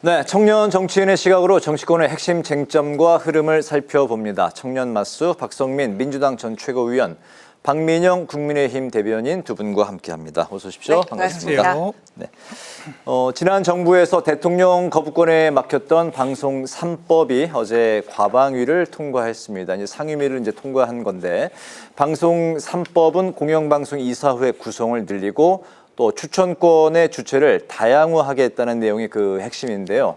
네, 청년 정치인의 시각으로 정치권의 핵심 쟁점과 흐름을 살펴봅니다. 청년 마수 박성민 민주당 전 최고위원, 박민영 국민의힘 대변인 두 분과 함께합니다. 어서 오십시오. 네, 반갑습니다. 반갑습니다. 네. 어, 지난 정부에서 대통령 거부권에 막혔던 방송 3법이 어제 과방위를 통과했습니다. 이제 상임위를 이제 통과한 건데 방송 3법은 공영방송 이사회 구성을 늘리고 또 추천권의 주체를 다양화하겠다는 내용이 그 핵심인데요.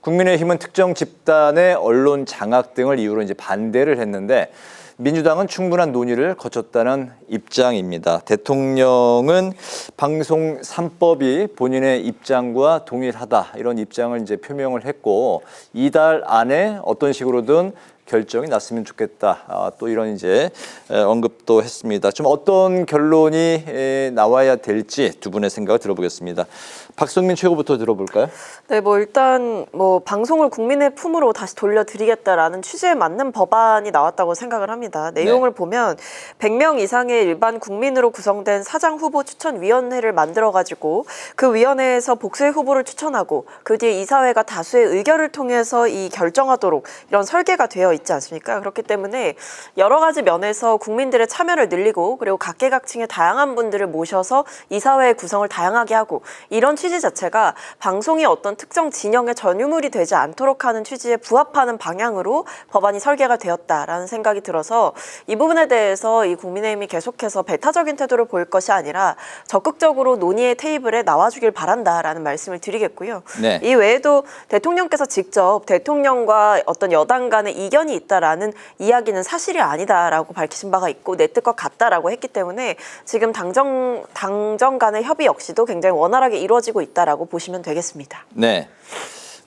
국민의힘은 특정 집단의 언론 장악 등을 이유로 이제 반대를 했는데 민주당은 충분한 논의를 거쳤다는 입장입니다. 대통령은 방송 3법이 본인의 입장과 동일하다 이런 입장을 이제 표명을 했고 이달 안에 어떤 식으로든 결정이 났으면 좋겠다. 아, 또 이런 이제 에, 언급도 했습니다. 좀 어떤 결론이 에, 나와야 될지 두 분의 생각을 들어보겠습니다. 박성민 최고부터 들어볼까요? 네, 뭐 일단 뭐 방송을 국민의 품으로 다시 돌려드리겠다라는 취지에 맞는 법안이 나왔다고 생각을 합니다. 내용을 보면 100명 이상의 일반 국민으로 구성된 사장 후보 추천 위원회를 만들어 가지고 그 위원회에서 복수의 후보를 추천하고 그 뒤에 이사회가 다수의 의결을 통해서 이 결정하도록 이런 설계가 되어 있지 않습니까? 그렇기 때문에 여러 가지 면에서 국민들의 참여를 늘리고 그리고 각계각층의 다양한 분들을 모셔서 이 사회의 구성을 다양하게 하고 이런 취지 자체가 방송이 어떤 특정 진영의 전유물이 되지 않도록 하는 취지에 부합하는 방향으로 법안이 설계가 되었다라는 생각이 들어서 이 부분에 대해서 이 국민의힘이 계속해서 배타적인 태도를 보일 것이 아니라 적극적으로 논의의 테이블에 나와주길 바란다라는 말씀을 드리겠고요. 네. 이 외에도 대통령께서 직접 대통령과 어떤 여당 간의 이견 이 있다라는 이야기는 사실이 아니다라고 밝히신 바가 있고 내 뜻과 같다라고 했기 때문에 지금 당정 당정 간의 협의 역시도 굉장히 원활하게 이루어지고 있다라고 보시면 되겠습니다. 네.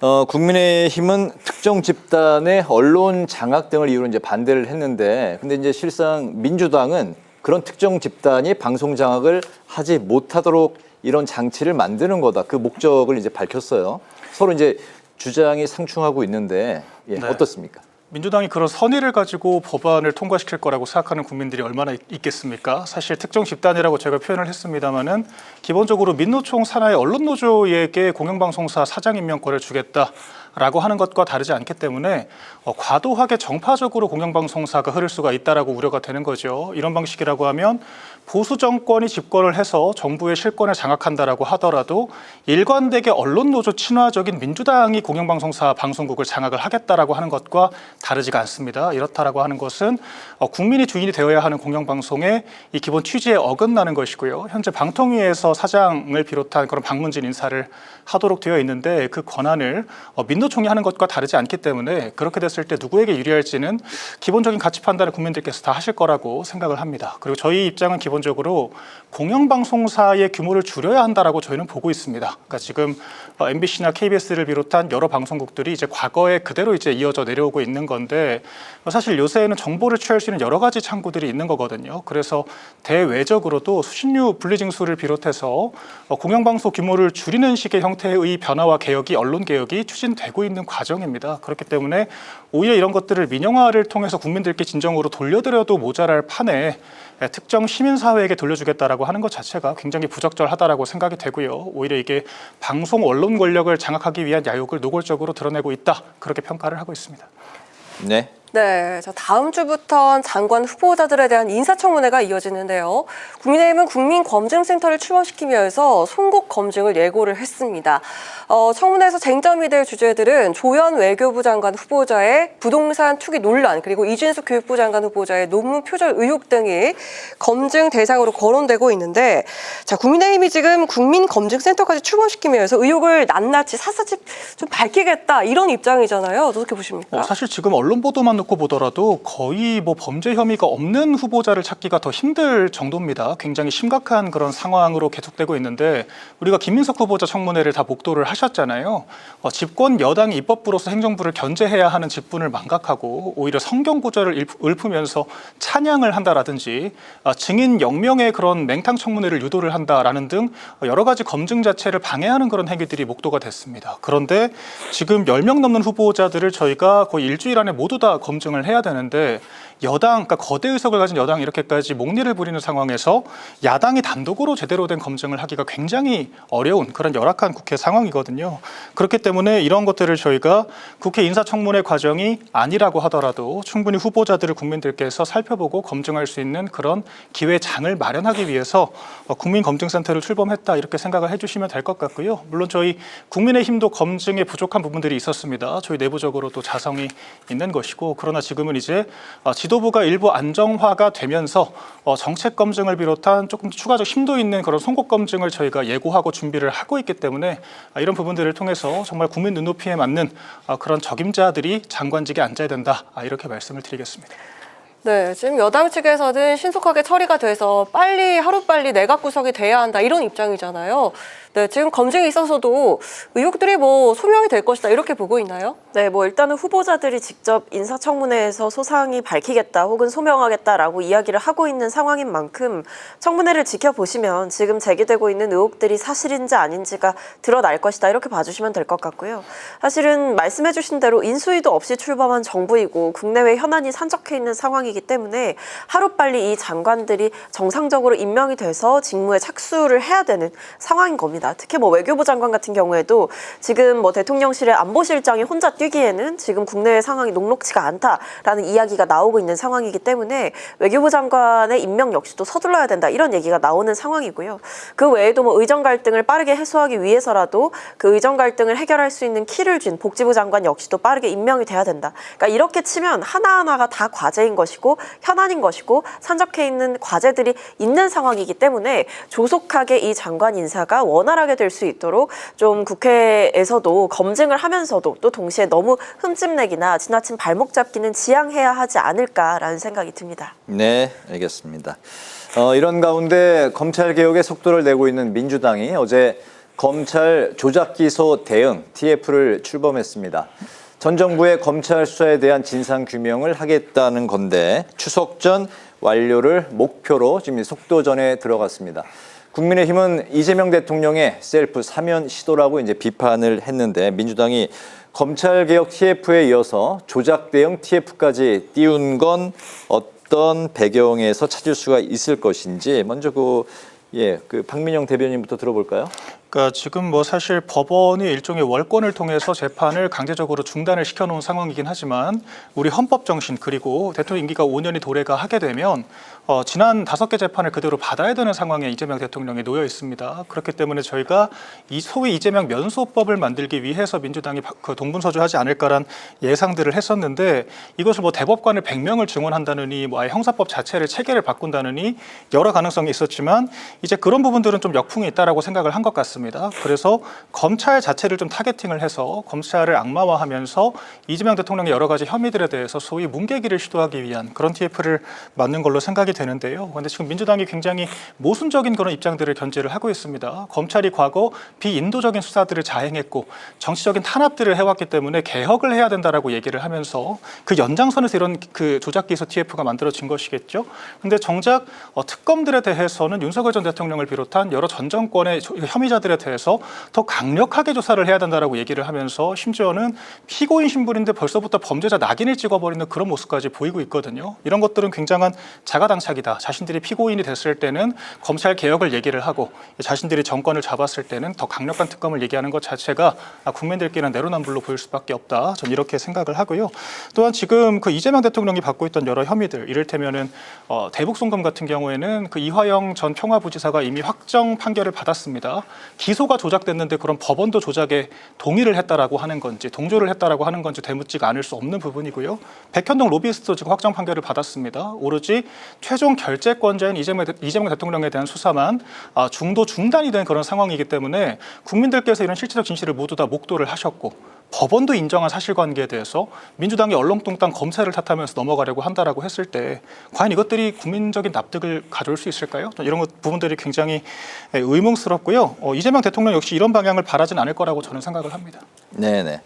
어, 국민의힘은 특정 집단의 언론 장악 등을 이유로 이제 반대를 했는데, 근데 이제 실상 민주당은 그런 특정 집단이 방송 장악을 하지 못하도록 이런 장치를 만드는 거다. 그 목적을 이제 밝혔어요. 서로 이제 주장이 상충하고 있는데, 예, 네. 어떻습니까? 민주당이 그런 선의를 가지고 법안을 통과시킬 거라고 생각하는 국민들이 얼마나 있- 있겠습니까? 사실 특정 집단이라고 제가 표현을 했습니다마는 기본적으로 민노총 산하의 언론노조에게 공영방송사 사장 임명권을 주겠다 라고 하는 것과 다르지 않기 때문에 어, 과도하게 정파적으로 공영방송사가 흐를 수가 있다라고 우려가 되는 거죠. 이런 방식이라고 하면 보수 정권이 집권을 해서 정부의 실권을 장악한다라고 하더라도 일관되게 언론 노조 친화적인 민주당이 공영방송사 방송국을 장악을 하겠다라고 하는 것과 다르지가 않습니다. 이렇다라고 하는 것은 어, 국민이 주인이 되어야 하는 공영방송의 이 기본 취지에 어긋나는 것이고요. 현재 방통위에서 사장을 비롯한 그런 방문진 인사를 하도록 되어 있는데 그 권한을 어, 민노총이 하는 것과 다르지 않기 때문에 그렇게 됐을 때 누구에게 유리할지는 기본적인 가치 판단을 국민들께서 다 하실 거라고 생각을 합니다. 그리고 저희 입장은 기본적으로 공영방송사의 규모를 줄여야 한다라고 저희는 보고 있습니다. 그러니까 지금 어, MBC나 KBS를 비롯한 여러 방송국들이 이제 과거에 그대로 이제 이어져 내려오고 있는 건데 어, 사실 요새는 정보를 취할 수 있는 여러 가지 창구들이 있는 거거든요. 그래서 대외적으로도 수신료 분리징수를 비롯해서 어, 공영방송 규모를 줄이는 식의 형태 의 변화와 개혁이 언론 개혁이 추진되고 있는 과정입니다. 그렇기 때문에 오히려 이런 것들을 민영화를 통해서 국민들께 진정으로 돌려드려도 모자랄 판에 예, 특정 시민사회에게 돌려주겠다라고 하는 것 자체가 굉장히 부적절하다라고 생각이 되고요. 오히려 이게 방송 언론 권력을 장악하기 위한 야욕을 노골적으로 드러내고 있다 그렇게 평가를 하고 있습니다. 네. 네, 자 다음 주부터 장관 후보자들에 대한 인사청문회가 이어지는데요. 국민의힘은 국민검증센터를 출범시키기 위해서 송국 검증을 예고를 했습니다. 어, 청문회에서 쟁점이 될 주제들은 조현 외교부 장관 후보자의 부동산 투기 논란 그리고 이준석 교육부 장관 후보자의 논문 표절 의혹 등이 검증 대상으로 거론되고 있는데 자 국민의힘이 지금 국민검증센터까지 출범시키기 위해서 의혹을 낱낱이 샅샅이 좀 밝히겠다 이런 입장이잖아요. 어떻게 보십니까? 어, 사실 지금 언론 보도만 놓고 보더라도 거의 뭐 범죄 혐의가 없는 후보자를 찾기가 더 힘들 정도입니다. 굉장히 심각한 그런 상황으로 계속되고 있는데 우리가 김민석 후보자 청문회를 다 목도를 하셨잖아요. 어, 집권 여당이 입법부로서 행정부를 견제해야 하는 직분을 망각하고 오히려 성경 구절을 읊- 읊으면서 찬양을 한다라든지 어, 증인 0명의 그런 맹탕 청문회를 유도를 한다라는 등 여러 가지 검증 자체를 방해하는 그런 행위들이 목도가 됐습니다. 그런데 지금 10명 넘는 후보자들을 저희가 거의 일주일 안에 모두 다 검증을 해야 되는데 여당, 그러니까 거대 의석을 가진 여당이 이렇게까지 목리를 부리는 상황에서 야당이 단독으로 제대로 된 검증을 하기가 굉장히 어려운 그런 열악한 국회 상황이거든요. 그렇기 때문에 이런 것들을 저희가 국회 인사청문회 과정이 아니라고 하더라도 충분히 후보자들을 국민들께서 살펴보고 검증할 수 있는 그런 기회장을 마련하기 위해서 어, 국민검증센터를 출범했다 이렇게 생각을 해주시면 될 것 같고요. 물론 저희 국민의힘도 검증에 부족한 부분들이 있었습니다. 저희 내부적으로도 자성이 있는 것이고 그러나 지금은 이제 어, 지도부가 일부 안정화가 되면서 어, 정책 검증을 비롯한 조금 추가적 심도 있는 그런 송곳 검증을 저희가 예고하고 준비를 하고 있기 때문에 아, 이런 부분들을 통해서 정말 국민 눈높이에 맞는 아, 그런 적임자들이 장관직에 앉아야 된다 아, 이렇게 말씀을 드리겠습니다. 네, 지금 여당 측에서는 신속하게 처리가 돼서 빨리 하루빨리 내각 구성이 돼야 한다 이런 입장이잖아요. 네, 지금 검증에 있어서도 의혹들이 뭐 소명이 될 것이다 이렇게 보고 있나요? 네, 뭐 일단은 후보자들이 직접 인사청문회에서 소상히 밝히겠다 혹은 소명하겠다라고 이야기를 하고 있는 상황인 만큼 청문회를 지켜보시면 지금 제기되고 있는 의혹들이 사실인지 아닌지가 드러날 것이다 이렇게 봐주시면 될 것 같고요. 사실은 말씀해주신 대로 인수위도 없이 출범한 정부이고 국내외 현안이 산적해 있는 상황이 기 때문에 하루빨리 이 장관들이 정상적으로 임명이 돼서 직무에 착수를 해야 되는 상황인 겁니다. 특히 뭐 외교부 장관 같은 경우에도 지금 뭐 대통령실의 안보실장이 혼자 뛰기에는 지금 국내외 상황이 녹록치가 않다라는 이야기가 나오고 있는 상황이기 때문에 외교부 장관의 임명 역시도 서둘러야 된다 이런 얘기가 나오는 상황이고요. 그 외에도 뭐 의정 갈등을 빠르게 해소하기 위해서라도 그 의정 갈등을 해결할 수 있는 키를 쥔 복지부 장관 역시도 빠르게 임명이 돼야 된다. 그러니까 이렇게 치면 하나하나가 다 과제인 것이고 현안인 것이고 산적해 있는 과제들이 있는 상황이기 때문에 조속하게 이 장관 인사가 원활하게 될 수 있도록 좀 국회에서도 검증을 하면서도 또 동시에 너무 흠집내기나 지나친 발목 잡기는 지양해야 하지 않을까라는 생각이 듭니다. 네, 알겠습니다. 어, 이런 가운데 검찰 개혁의 속도를 내고 있는 민주당이 어제 검찰 조작 기소 대응 TF를 출범했습니다. 전 정부의 검찰 수사에 대한 진상 규명을 하겠다는 건데 추석 전 완료를 목표로 지금 속도전에 들어갔습니다. 국민의힘은 이재명 대통령의 셀프 사면 시도라고 이제 비판을 했는데 민주당이 검찰 개혁 TF에 이어서 조작 대응 TF까지 띄운 건 어떤 배경에서 찾을 수가 있을 것인지 먼저 그 예, 그 박민영 대변인부터 들어볼까요? 그러니까 지금 뭐 사실 법원이 일종의 월권을 통해서 재판을 강제적으로 중단을 시켜놓은 상황이긴 하지만 우리 헌법 정신 그리고 대통령 임기가 5년이 도래가 하게 되면 어, 지난 다섯 개 재판을 그대로 받아야 되는 상황에 이재명 대통령이 놓여 있습니다. 그렇기 때문에 저희가 이 소위 이재명 면소법을 만들기 위해서 민주당이 바- 그 동분서주하지 않을까란 예상들을 했었는데 이것을 뭐 대법관을 100명을 증언한다느니 뭐 아예 형사법 자체를 체계를 바꾼다느니 여러 가능성이 있었지만 이제 그런 부분들은 좀 역풍이 있다라고 생각을 한 것 같습니다. 그래서 검찰 자체를 좀 타겟팅을 해서 검찰을 악마화하면서 이재명 대통령의 여러 가지 혐의들에 대해서 소위 뭉개기를 시도하기 위한 그런 TF를 맞는 걸로 생각이 되는데요. 그런데 지금 민주당이 굉장히 모순적인 그런 입장들을 견제를 하고 있습니다. 검찰이 과거 비인도적인 수사들을 자행했고 정치적인 탄압들을 해왔기 때문에 개혁을 해야 된다라고 얘기를 하면서 그 연장선에서 이런 그 조작 기소 TF가 만들어진 것이겠죠. 근데 정작 어, 특검들에 대해서는 윤석열 전 대통령을 비롯한 여러 전 정권의 조- 혐의자들에 대해서 더 강력하게 조사를 해야 된다라고 얘기를 하면서 심지어는 피고인 신분인데 벌써부터 범죄자 낙인을 찍어버리는 그런 모습까지 보이고 있거든요. 이런 것들은 굉장한 자가당착 이다. 자신들이 피고인이 됐을 때는 검찰 개혁을 얘기를 하고 자신들이 정권을 잡았을 때는 더 강력한 특검을 얘기하는 것 자체가 아, 국민들끼리는 내로남불로 보일 수밖에 없다. 전 이렇게 생각을 하고요. 또한 지금 그 이재명 대통령이 받고 있던 여러 혐의들, 이를테면은 어, 대북 송금 같은 경우에는 그 이화영 전 평화부지사가 이미 확정 판결을 받았습니다. 기소가 조작됐는데 그런 법원도 조작에 동의를 했다라고 하는 건지 동조를 했다라고 하는 건지 되묻지가 않을 수 없는 부분이고요. 백현동 로비스트도 지금 확정 판결을 받았습니다. 오로지 최종 결재권자인 이재명, 대통령에 대한 수사만 아, 중도 중단이 된 그런 상황이기 때문에 국민들께서 이런 실체적 진실을 모두 다 목도를 하셨고 법원도 인정한 사실관계에 대해서 민주당이 얼렁뚱땅 검찰을 탓하면서 넘어가려고 한다라고 했을 때 과연 이것들이 국민적인 납득을 가져올 수 있을까요? 이런 것- 부분들이 굉장히 예, 의문스럽고요. 어, 이재명 대통령 역시 이런 방향을 바라진 않을 거라고 저는 생각을 합니다. 네네.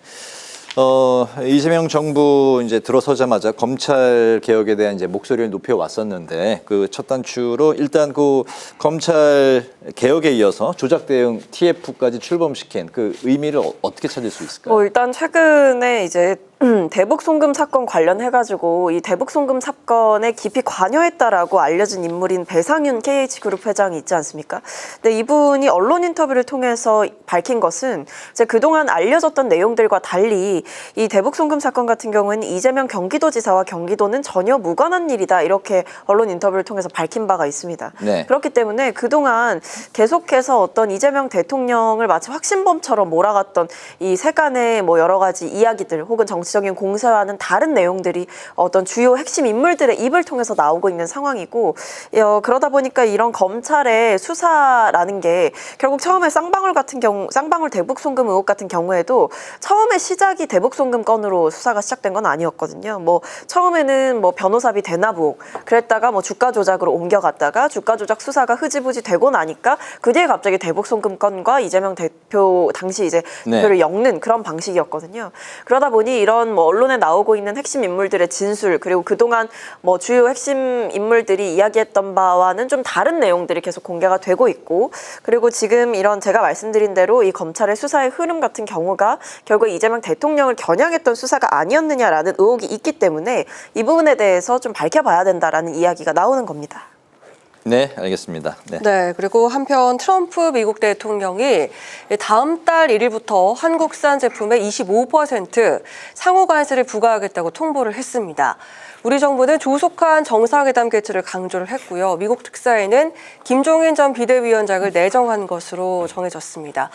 어, 이재명 정부 이제 들어서자마자 검찰 개혁에 대한 이제 목소리를 높여 왔었는데 그 첫 단추로 일단 그 검찰 개혁에 이어서 조작 대응 TF까지 출범시킨 그 의미를 어, 어떻게 찾을 수 있을까요? 뭐 일단 최근에 이제 음, 대북 송금 사건 관련해 가지고 이 대북 송금 사건에 깊이 관여했다라고 알려진 인물인 배상윤 KH그룹 회장이 있지 않습니까? 근데 이분이 언론 인터뷰를 통해서 밝힌 것은 이제 그동안 알려졌던 내용들과 달리 이 대북 송금 사건 같은 경우는 이재명 경기도지사와 경기도는 전혀 무관한 일이다 이렇게 언론 인터뷰를 통해서 밝힌 바가 있습니다. 네. 그렇기 때문에 그동안 계속해서 어떤 이재명 대통령을 마치 확신범처럼 몰아갔던 이 세간의 뭐 여러 가지 이야기들 혹은 정치적인 공세와는 다른 내용들이 어떤 주요 핵심 인물들의 입을 통해서 나오고 있는 상황이고 어, 그러다 보니까 이런 검찰의 수사라는 게 결국 처음에 쌍방울 같은 경우 쌍방울 대북 송금 의혹 같은 경우에도 처음에 시작이 대북 송금 건으로 수사가 시작된 건 아니었거든요. 뭐 처음에는 뭐 변호사비 의혹 그랬다가 뭐 주가 조작으로 옮겨갔다가 주가 조작 수사가 흐지부지 되고 나니까 그 뒤에 갑자기 대북 송금 건과 이재명 대표 당시 이제 네. 대표를 엮는 그런 방식이었거든요. 그러다 보니 이런 뭐 언론에 나오고 있는 핵심 인물들의 진술 그리고 그동안 뭐 주요 핵심 인물들이 이야기했던 바와는 좀 다른 내용들이 계속 공개가 되고 있고 그리고 지금 이런 제가 말씀드린 대로 이 검찰의 수사의 흐름 같은 경우가 결국 이재명 대통령을 겨냥했던 수사가 아니었느냐라는 의혹이 있기 때문에 이 부분에 대해서 좀 밝혀봐야 된다라는 이야기가 나오는 겁니다. 네, 알겠습니다. 네. 네, 그리고 한편 트럼프 미국 대통령이 다음 달 1일부터 한국산 제품에 25% 상호 관세를 부과하겠다고 통보를 했습니다. 우리 정부는 조속한 정상회담 개최를 강조를 했고요. 미국 특사에는 김종인 전 비대위원장을 내정한 것으로 정해졌습니다.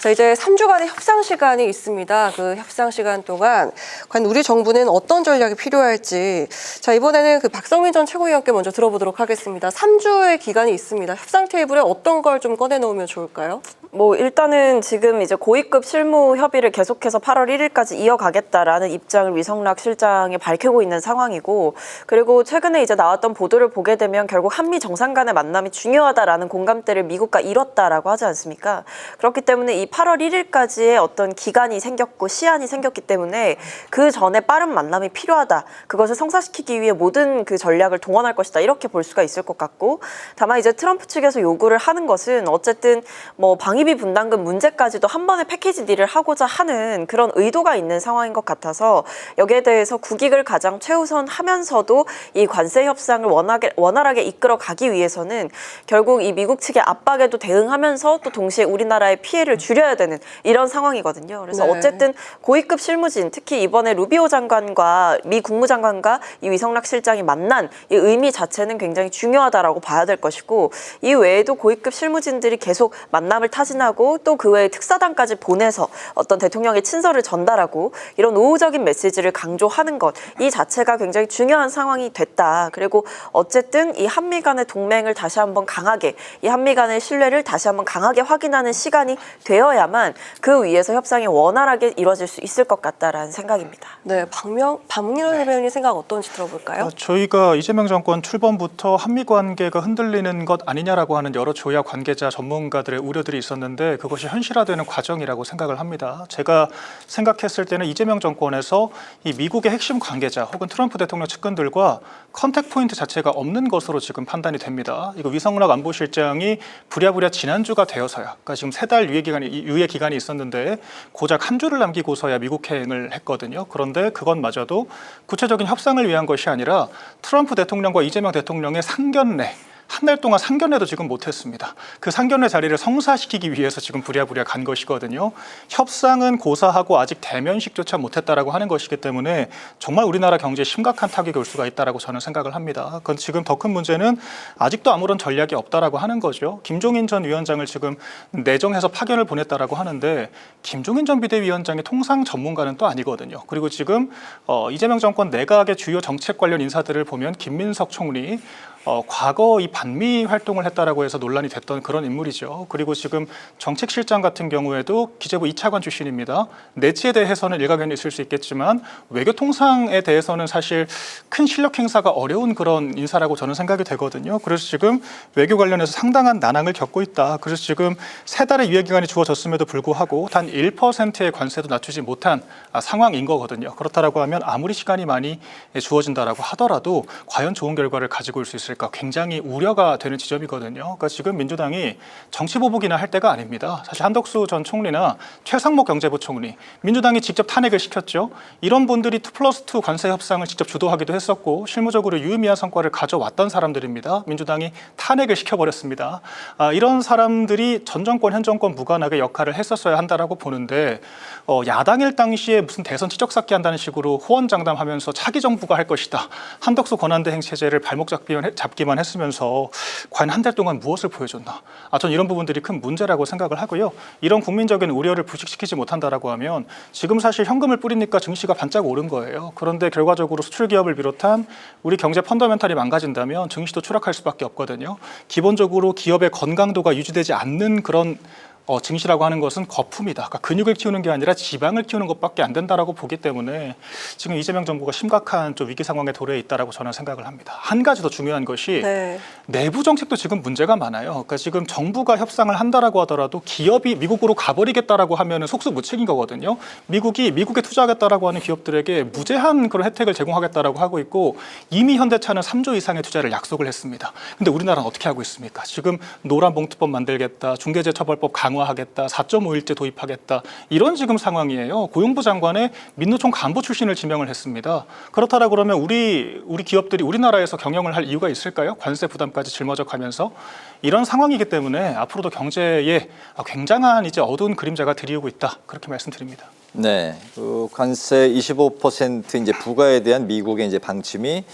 자, 이제 3주간의 협상 시간이 있습니다. 그 협상 시간 동안 과연 우리 정부는 어떤 전략이 필요할지 자, 이번에는 그 박성민 전 최고위원께 먼저 들어보도록 하겠습니다. 3주 의 기간이 있습니다. 협상 테이블에 어떤 걸 좀 꺼내 놓으면 좋을까요? 뭐 일단은 지금 이제 고위급 실무 협의를 계속해서 8월 1일까지 이어가겠다라는 입장을 위성락 실장이 밝히고 있는 상황이고 그리고 최근에 이제 나왔던 보도를 보게 되면 결국 한미 정상 간의 만남이 중요하다라는 공감대를 미국과 이뤘다라고 하지 않습니까? 그렇기 때문에 이 8월 1일까지의 어떤 기간이 생겼고 시한이 생겼기 때문에 그 전에 빠른 만남이 필요하다. 그것을 성사시키기 위해 모든 그 전략을 동원할 것이다. 이렇게 볼 수가 있을 것 같고 다만 이제 트럼프 측에서 요구를 하는 것은 어쨌든 뭐 방위비 분담금 문제까지도 한 번에 패키지 딜을 하고자 하는 그런 의도가 있는 상황인 것 같아서 여기에 대해서 국익을 가장 최우선 하면서도 이 관세 협상을 원하게, 원활하게 이끌어 가기 위해서는 결국 이 미국 측의 압박에도 대응하면서 또 동시에 우리나라의 피해를 줄여야 되는 이런 상황이거든요. 그래서 네. 어쨌든 고위급 실무진 특히 이번에 루비오 장관과 미 국무장관과 이 위성락 실장이 만난 이 의미 자체는 굉장히 중요하다라고 봐야 될 것이고 이 외에도 고위급 실무진들이 계속 만남을 타진하고 또 그 외에 특사단까지 보내서 어떤 대통령의 친서를 전달하고 이런 우호적인 메시지를 강조하는 것 이 자체가 굉장히 중요한 상황이 됐다. 그리고 어쨌든 이 한미 간의 동맹을 다시 한번 강하게 이 한미 간의 신뢰를 다시 한번 강하게 확인하는 시간이 되어야만 그 위에서 협상이 원활하게 이루어질 수 있을 것 같다라는 생각입니다. 네, 박명, 박민호 대변인 생각 어떤지 들어볼까요? 어, 저희가 이재명 정권 출범부터 한미 관계가 흔들리는 것 아니냐라고 하는 여러 조야 관계자 전문가들의 우려들이 있었는데 그것이 현실화되는 과정이라고 생각을 합니다. 제가 생각했을 때는 이재명 정권에서 이 미국의 핵심 관계자 혹은 트럼프 대통령 측근들과 컨택 포인트 자체가 없는 것으로 지금 판단이 됩니다. 이거 위성락 안보실장이 부랴부랴 지난주가 되어서야, 그러니까 지금 세 달 유예 기간이 유예 기간이 있었는데 고작 한 주를 남기고서야 미국행을 했거든요. 그런데 그것마저도 구체적인 협상을 위한 것이 아니라 트럼프 대통령과 이재명 대통령의 상견례 한 달 동안 상견례도 지금 못했습니다. 그 상견례 자리를 성사시키기 위해서 지금 부랴부랴 간 것이거든요. 협상은 고사하고 아직 대면식조차 못했다라고 하는 것이기 때문에 정말 우리나라 경제에 심각한 타격이 올 수가 있다라고 저는 생각을 합니다. 그건 지금 더 큰 문제는 아직도 아무런 전략이 없다라고 하는 거죠. 김종인 전 위원장을 지금 내정해서 파견을 보냈다라고 하는데 김종인 전 비대위원장이 통상 전문가는 또 아니거든요. 그리고 지금 어, 이재명 정권 내각의 주요 정책 관련 인사들을 보면 김민석 총리 어, 과거 이 반미 활동을 했다라고 해서 논란이 됐던 그런 인물이죠. 그리고 지금 정책실장 같은 경우에도 기재부 2차관 출신입니다. 내치에 대해서는 일가견이 있을 수 있겠지만 외교통상에 대해서는 사실 큰 실력 행사가 어려운 그런 인사라고 저는 생각이 되거든요. 그래서 지금 외교 관련해서 상당한 난항을 겪고 있다. 그래서 지금 세 달의 유예 기간이 주어졌음에도 불구하고 단 1%의 관세도 낮추지 못한 아, 상황인 거거든요. 그렇다라고 하면 아무리 시간이 많이 주어진다라고 하더라도 과연 좋은 결과를 가지고 올 수 있을 있을까 굉장히 우려가 되는 지점이거든요. 그러니까 지금 민주당이 정치 보복이나 할 때가 아닙니다. 사실 한덕수 전 총리나 최상목 경제부 총리 민주당이 직접 탄핵을 시켰죠. 이런 분들이 2 플러스 2 관세 협상을 직접 주도하기도 했었고 실무적으로 유의미한 성과를 가져왔던 사람들입니다. 민주당이 탄핵을 시켜버렸습니다. 아, 이런 사람들이 전 정권 현 정권 무관하게 역할을 했었어야 한다라고 보는데 어, 야당일 당시에 무슨 대선 치적 쌓기 한다는 식으로 호언장담하면서 차기 정부가 할 것이다. 한덕수 권한대행 체제를 발목 했- 잡기만 했으면서 과연 한 달 동안 무엇을 보여줬나? 아, 전 이런 부분들이 큰 문제라고 생각을 하고요. 이런 국민적인 우려를 부식시키지 못한다라고 하면 지금 사실 현금을 뿌리니까 증시가 반짝 오른 거예요. 그런데 결과적으로 수출 기업을 비롯한 우리 경제 펀더멘탈이 망가진다면 증시도 추락할 수밖에 없거든요. 기본적으로 기업의 건강도가 유지되지 않는 그런 어, 증시라고 하는 것은 거품이다. 그러니까 근육을 키우는 게 아니라 지방을 키우는 것밖에 안 된다라고 보기 때문에 지금 이재명 정부가 심각한 좀 위기 상황에 도래해 있다라고 저는 생각을 합니다. 한 가지 더 중요한 것이 네. 내부 정책도 지금 문제가 많아요. 그러니까 지금 정부가 협상을 한다라고 하더라도 기업이 미국으로 가버리겠다라고 하면은 속수무책인 거거든요. 미국이 미국에 투자하겠다라고 하는 기업들에게 무제한 그런 혜택을 제공하겠다라고 하고 있고 이미 현대차는 3조 이상의 투자를 약속을 했습니다. 근데 우리나라는 어떻게 하고 있습니까? 지금 노란 봉투법 만들겠다, 중개재 처벌법 강화 의무화하겠다, 4.5일제 도입하겠다 이런 지금 상황이에요. 고용부 장관의 민노총 간부 출신을 지명을 했습니다. 그렇다라 그러면 우리 우리 기업들이 우리나라에서 경영을 할 이유가 있을까요? 관세 부담까지 짊어져 가면서 이런 상황이기 때문에 앞으로도 경제에 굉장한 이제 어두운 그림자가 드리우고 있다 그렇게 말씀드립니다. 네, 그 관세 25% 이제 부과에 대한 미국의 이제 방침이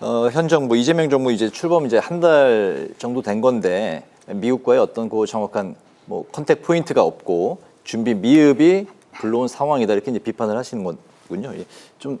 어, 현 정부 이재명 정부 이제 출범 이제 한 달 정도 된 건데 미국과의 어떤 그 정확한 뭐 컨택 포인트가 없고 준비 미흡이 불러온 상황이다 이렇게 이제 비판을 하시는 거군요. 예, 좀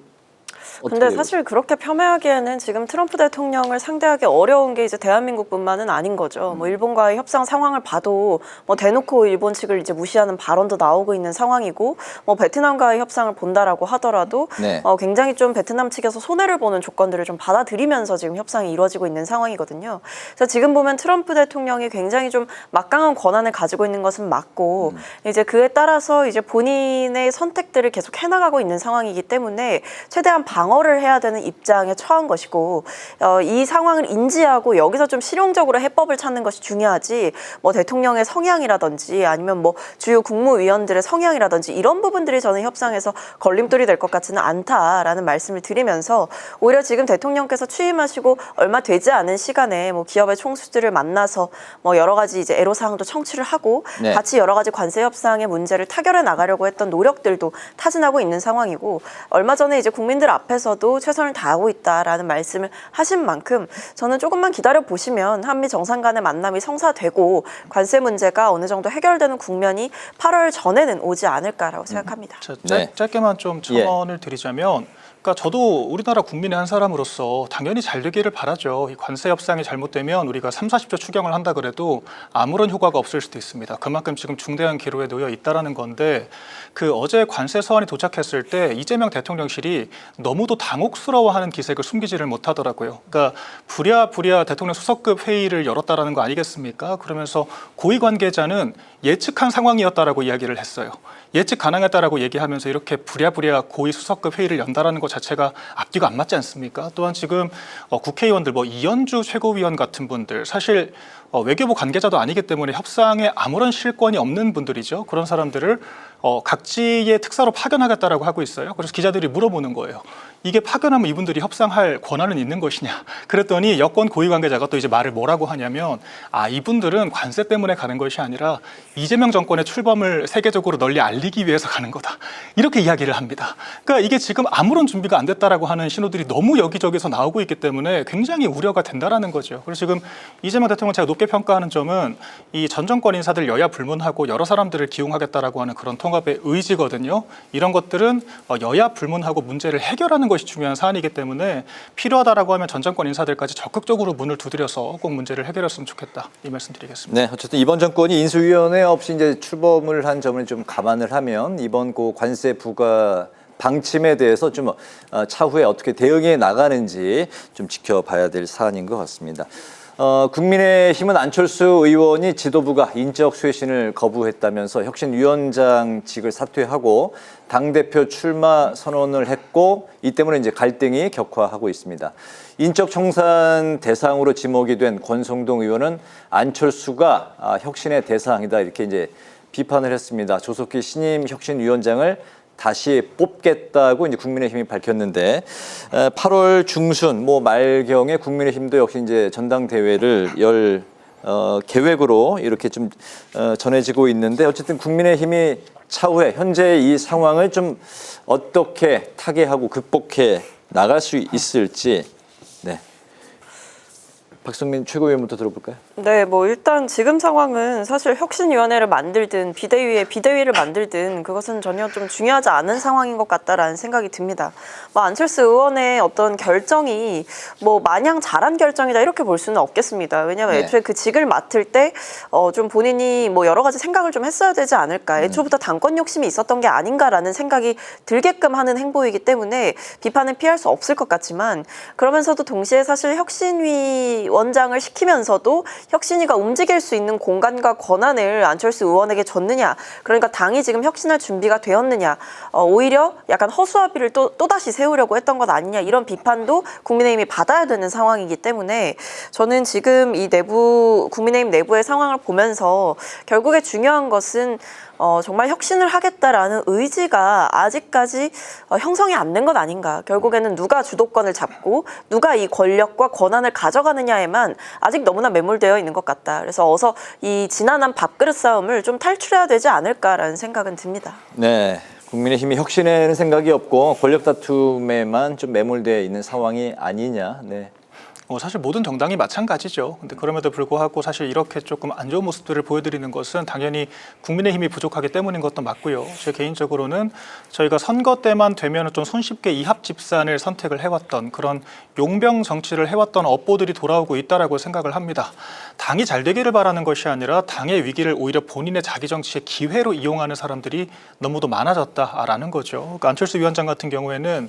근데 사실 그렇게 폄훼하기에는 지금 트럼프 대통령을 상대하기 어려운 게 이제 대한민국뿐만은 아닌 거죠. 뭐 일본과의 협상 상황을 봐도 뭐 대놓고 일본 측을 이제 무시하는 발언도 나오고 있는 상황이고 뭐 베트남과의 협상을 본다라고 하더라도 네. 어, 굉장히 좀 베트남 측에서 손해를 보는 조건들을 좀 받아들이면서 지금 협상이 이루어지고 있는 상황이거든요. 그래서 지금 보면 트럼프 대통령이 굉장히 좀 막강한 권한을 가지고 있는 것은 맞고 이제 그에 따라서 이제 본인의 선택들을 계속 해나가고 있는 상황이기 때문에 최대한 방 어를 해야 되는 입장에 처한 것이고 어, 이 상황을 인지하고 여기서 좀 실용적으로 해법을 찾는 것이 중요하지 뭐 대통령의 성향이라든지 아니면 뭐 주요 국무위원들의 성향이라든지 이런 부분들이 저는 협상에서 걸림돌이 될 것 같지는 않다라는 말씀을 드리면서 오히려 지금 대통령께서 취임하시고 얼마 되지 않은 시간에 뭐 기업의 총수들을 만나서 뭐 여러 가지 이제 애로 사항도 청취를 하고 네. 같이 여러 가지 관세 협상의 문제를 타결해 나가려고 했던 노력들도 타진하고 있는 상황이고 얼마 전에 이제 국민들 앞에서 도 최선을 다하고 있다라는 말씀을 하신 만큼 저는 조금만 기다려 보시면 한미 정상 간의 만남이 성사되고 관세 문제가 어느 정도 해결되는 국면이 8월 전에는 오지 않을까라고 생각합니다. 자, 짧, 네. 짧게만 좀 첨언을 드리자면 그러니까 저도 우리나라 국민의 한 사람으로서 당연히 잘 되기를 바라죠. 이 관세 협상이 잘못되면 우리가 3, 40조 추경을 한다 그래도 아무런 효과가 없을 수도 있습니다. 그만큼 지금 중대한 기로에 놓여 있다라는 건데 그 어제 관세 서한이 도착했을 때 이재명 대통령실이 너무도 당혹스러워하는 기색을 숨기지를 못하더라고요. 그러니까 부랴부랴 대통령 수석급 회의를 열었다라는 거 아니겠습니까? 그러면서 고위 관계자는 예측한 상황이었다라고 이야기를 했어요. 예측 가능했다라고 얘기하면서 이렇게 부랴부랴 고위 수석급 회의를 연다라는 것 자체가 앞뒤가 안 맞지 않습니까? 또한 지금 어, 국회의원들 뭐 이현주 최고위원 같은 분들 사실 어, 외교부 관계자도 아니기 때문에 협상에 아무런 실권이 없는 분들이죠. 그런 사람들을 어, 각지의 특사로 파견하겠다라고 하고 있어요. 그래서 기자들이 물어보는 거예요. 이게 파견하면 이분들이 협상할 권한은 있는 것이냐? 그랬더니 여권 고위 관계자가 또 이제 말을 뭐라고 하냐면 아 이분들은 관세 때문에 가는 것이 아니라 이재명 정권의 출범을 세계적으로 널리 알리기 위해서 가는 거다. 이렇게 이야기를 합니다. 그러니까 이게 지금 아무런 준비가 안 됐다라고 하는 신호들이 너무 여기저기서 나오고 있기 때문에 굉장히 우려가 된다라는 거죠. 그래서 지금 이재명 대통령 제가 높게 평가하는 점은 이 전 정권 인사들 여야 불문하고 여러 사람들을 기용하겠다라고 하는 그런 통 합의 의지거든요. 이런 것들은 어, 여야 불문하고 문제를 해결하는 것이 중요한 사안이기 때문에 필요하다라고 하면 전 정권 인사들까지 적극적으로 문을 두드려서 꼭 문제를 해결했으면 좋겠다 이 말씀드리겠습니다. 네, 어쨌든 이번 정권이 인수위원회 없이 이제 출범을 한 점을 좀 감안을 하면 이번 그 관세 부과 방침에 대해서 좀 어, 차후에 어떻게 대응해 나가는지 좀 지켜봐야 될 사안인 것 같습니다. 어, 국민의힘은 안철수 의원이 지도부가 인적 쇄신을 거부했다면서 혁신위원장직을 사퇴하고 당대표 출마 선언을 했고 이 때문에 이제 갈등이 격화하고 있습니다. 인적 청산 대상으로 지목이 된 권성동 의원은 안철수가 아, 혁신의 대상이다 이렇게 이제 비판을 했습니다. 조석기 신임 혁신위원장을 다시 뽑겠다고 이제 국민의힘이 밝혔는데 8월 중순 뭐 말경에 국민의힘도 역시 이제 전당대회를 열 어, 계획으로 이렇게 좀 어, 전해지고 있는데 어쨌든 국민의힘이 차후에 현재 이 상황을 좀 어떻게 타개하고 극복해 나갈 수 있을지 네. 박성민 최고위원부터 들어볼까요? 네, 뭐 일단 지금 상황은 사실 혁신위원회를 만들든 비대위에 비대위를 만들든 그것은 전혀 좀 중요하지 않은 상황인 것 같다라는 생각이 듭니다. 뭐 안철수 의원의 어떤 결정이 뭐 마냥 잘한 결정이다 이렇게 볼 수는 없겠습니다. 왜냐하면 네. 애초에 그 직을 맡을 때 어 좀 본인이 뭐 여러 가지 생각을 좀 했어야 되지 않을까. 애초부터 당권 욕심이 있었던 게 아닌가라는 생각이 들게끔 하는 행보이기 때문에 비판은 피할 수 없을 것 같지만 그러면서도 동시에 사실 혁신위 원장을 시키면서도 혁신위가 움직일 수 있는 공간과 권한을 안철수 의원에게 줬느냐. 그러니까 당이 지금 혁신할 준비가 되었느냐. 어, 오히려 약간 허수아비를 또, 또다시 세우려고 했던 것 아니냐. 이런 비판도 국민의힘이 받아야 되는 상황이기 때문에 저는 지금 이 내부, 국민의힘 내부의 상황을 보면서 결국에 중요한 것은 어, 정말 혁신을 하겠다라는 의지가 아직까지 어, 형성이 안 된 것 아닌가. 결국에는 누가 주도권을 잡고 누가 이 권력과 권한을 가져가느냐에만 아직 너무나 매몰되어 있는 것 같다. 그래서 어서 이 지난한 밥그릇 싸움을 좀 탈출해야 되지 않을까라는 생각은 듭니다. 네. 국민의힘이 혁신에는 생각이 없고 권력 다툼에만 좀 매몰되어 있는 상황이 아니냐. 네. 뭐 사실 모든 정당이 마찬가지죠. 근데 그럼에도 불구하고 사실 이렇게 조금 안 좋은 모습들을 보여드리는 것은 당연히 국민의 힘이 부족하기 때문인 것도 맞고요. 제 개인적으로는 저희가 선거 때만 되면 좀 손쉽게 이합 집산을 선택을 해왔던 그런 용병 정치를 해왔던 업보들이 돌아오고 있다라고 생각을 합니다. 당이 잘 되기를 바라는 것이 아니라 당의 위기를 오히려 본인의 자기 정치의 기회로 이용하는 사람들이 너무도 많아졌다라는 거죠. 그러니까 안철수 위원장 같은 경우에는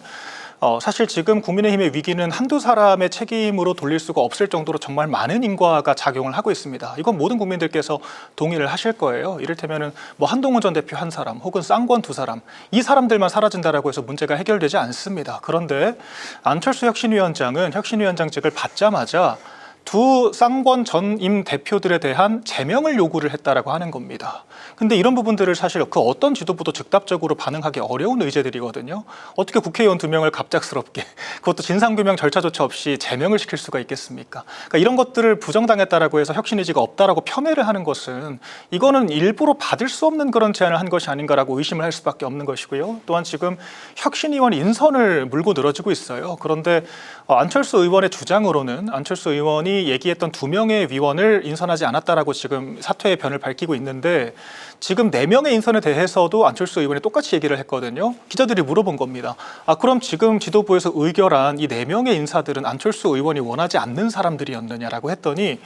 어, 사실 지금 국민의힘의 위기는 한두 사람의 책임으로 돌릴 수가 없을 정도로 정말 많은 인과가 작용을 하고 있습니다. 이건 모든 국민들께서 동의를 하실 거예요. 이를테면은 뭐 한동훈 전 대표 한 사람 혹은 쌍권 두 사람 이 사람들만 사라진다라고 해서 문제가 해결되지 않습니다. 그런데 안철수 혁신위원장은 혁신위원장직을 받자마자 두 쌍권 전임 대표들에 대한 제명을 요구를 했다라고 하는 겁니다. 근데 이런 부분들을 사실 그 어떤 지도부도 즉답적으로 반응하기 어려운 의제들이거든요. 어떻게 국회의원 두 명을 갑작스럽게 그것도 진상규명 절차조차 없이 제명을 시킬 수가 있겠습니까? 그러니까 이런 것들을 부정당했다라고 해서 혁신 의지가 없다라고 폄훼를 하는 것은 이거는 일부러 받을 수 없는 그런 제안을 한 것이 아닌가라고 의심을 할 수밖에 없는 것이고요. 또한 지금 혁신의원 인선을 물고 늘어지고 있어요. 그런데 어, 안철수 의원의 주장으로는 안철수 의원이 얘기했던 두 명의 위원을 인선하지 않았다라고 지금 사퇴의 변을 밝히고 있는데 지금 네 명의 인선에 대해서도 안철수 의원이 똑같이 얘기를 했거든요. 기자들이 물어본 겁니다. 아 그럼 지금 지도부에서 의결한 이 네 명의 인사들은 안철수 의원이 원하지 않는 사람들이었느냐라고 했더니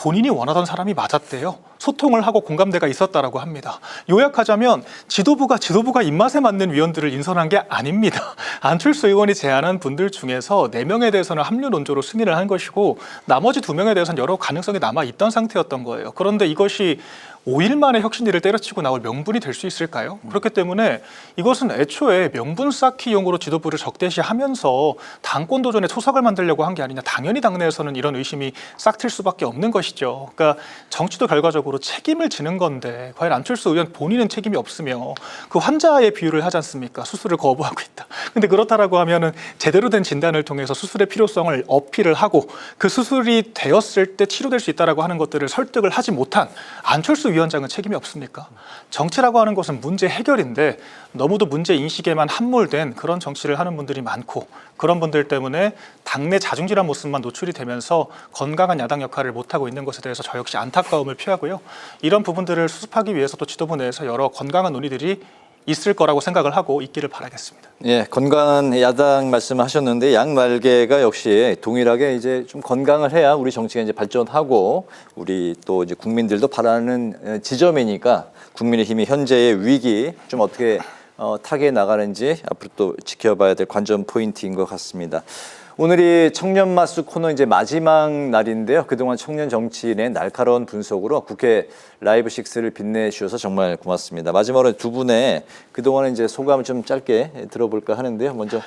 본인이 원하던 사람이 맞았대요. 소통을 하고 공감대가 있었다라고 합니다. 요약하자면 지도부가 지도부가 입맛에 맞는 위원들을 인선한 게 아닙니다. 안철수 의원이 제안한 분들 중에서 네 명에 대해서는 합류 논조로 승인을 한 것이고 나머지 두 명에 대해서는 여러 가능성이 남아 있던 상태였던 거예요. 그런데 이것이 5일 만에 혁신위를 때려치고 나올 명분이 될 수 있을까요? 그렇기 때문에 이것은 애초에 명분 쌓기용으로 지도부를 적대시하면서 당권 도전에 초석을 만들려고 한 게 아니냐. 당연히 당내에서는 이런 의심이 싹틀 수밖에 없는 것이죠. 그러니까 정치도 결과적으로 책임을 지는 건데 과연 안철수 의원 본인은 책임이 없으며 그 환자의 비유를 하지 않습니까? 수술을 거부하고 있다. 근데 그렇다라고 하면은 제대로 된 진단을 통해서 수술의 필요성을 어필을 하고 그 수술이 되었을 때 치료될 수 있다라고 하는 것들을 설득을 하지 못한 안철수 위원장은 책임이 없습니까? 정치라고 하는 것은 문제 해결인데 너무도 문제 인식에만 함몰된 그런 정치를 하는 분들이 많고 그런 분들 때문에 당내 자중질환 모습만 노출이 되면서 건강한 야당 역할을 못하고 있는 것에 대해서 저 역시 안타까움을 표하고요. 이런 부분들을 수습하기 위해서도 지도부 내에서 여러 건강한 논의들이 있을 거라고 생각을 하고 있기를 바라겠습니다. 예, 건강한 야당 말씀하셨는데 양말개가 역시 동일하게 이제 좀 건강을 해야 우리 정치가 이제 발전하고 우리 또 이제 국민들도 바라는 어, 지점이니까 국민의힘이 현재의 위기 좀 어떻게 어, 타개해 나가는지 앞으로 또 지켜봐야 될 관전 포인트인 것 같습니다. 오늘이 청년 마수 코너 이제 마지막 날인데요. 그동안 청년 정치인의 날카로운 분석으로 국회 라이브 식스를 빛내주셔서 정말 고맙습니다. 마지막으로 두 분의 그동안 이제 소감을 좀 짧게 들어볼까 하는데요. 먼저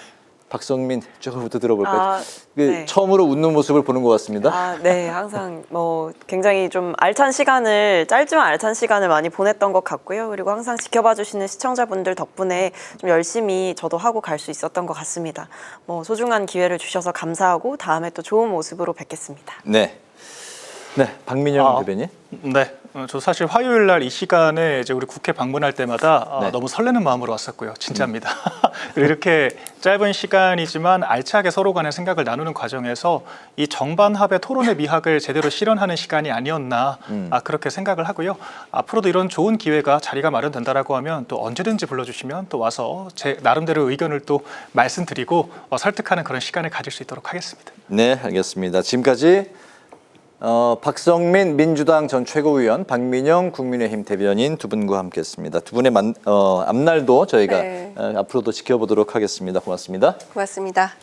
박성민 쪽부터 들어볼까요? 아, 그 네. 처음으로 웃는 모습을 보는 것 같습니다. 아, 네, 항상 뭐 굉장히 좀 알찬 시간을 짧지만 알찬 시간을 많이 보냈던 것 같고요. 그리고 항상 지켜봐 주시는 시청자분들 덕분에 좀 열심히 저도 하고 갈 수 있었던 것 같습니다. 뭐 소중한 기회를 주셔서 감사하고 다음에 또 좋은 모습으로 뵙겠습니다. 네. 네, 박민영 아. 대변인. 네, 어, 저 사실 화요일 날 이 시간에 이제 우리 국회 방문할 때마다 어, 네. 너무 설레는 마음으로 왔었고요. 진짜입니다. 그리고 이렇게 짧은 시간이지만 알차게 서로 간의 생각을 나누는 과정에서 이 정반합의 토론의 미학을 제대로 실현하는 시간이 아니었나 아, 그렇게 생각을 하고요. 앞으로도 이런 좋은 기회가 자리가 마련된다라고 하면 또 언제든지 불러주시면 또 와서 제 나름대로 의견을 또 말씀드리고 어, 설득하는 그런 시간을 가질 수 있도록 하겠습니다. 네, 알겠습니다. 지금까지 어, 박성민 민주당 전 최고위원, 박민영 국민의힘 대변인 두 분과 함께했습니다. 두 분의 만, 어, 앞날도 저희가 네. 어, 앞으로도 지켜보도록 하겠습니다. 고맙습니다. 고맙습니다.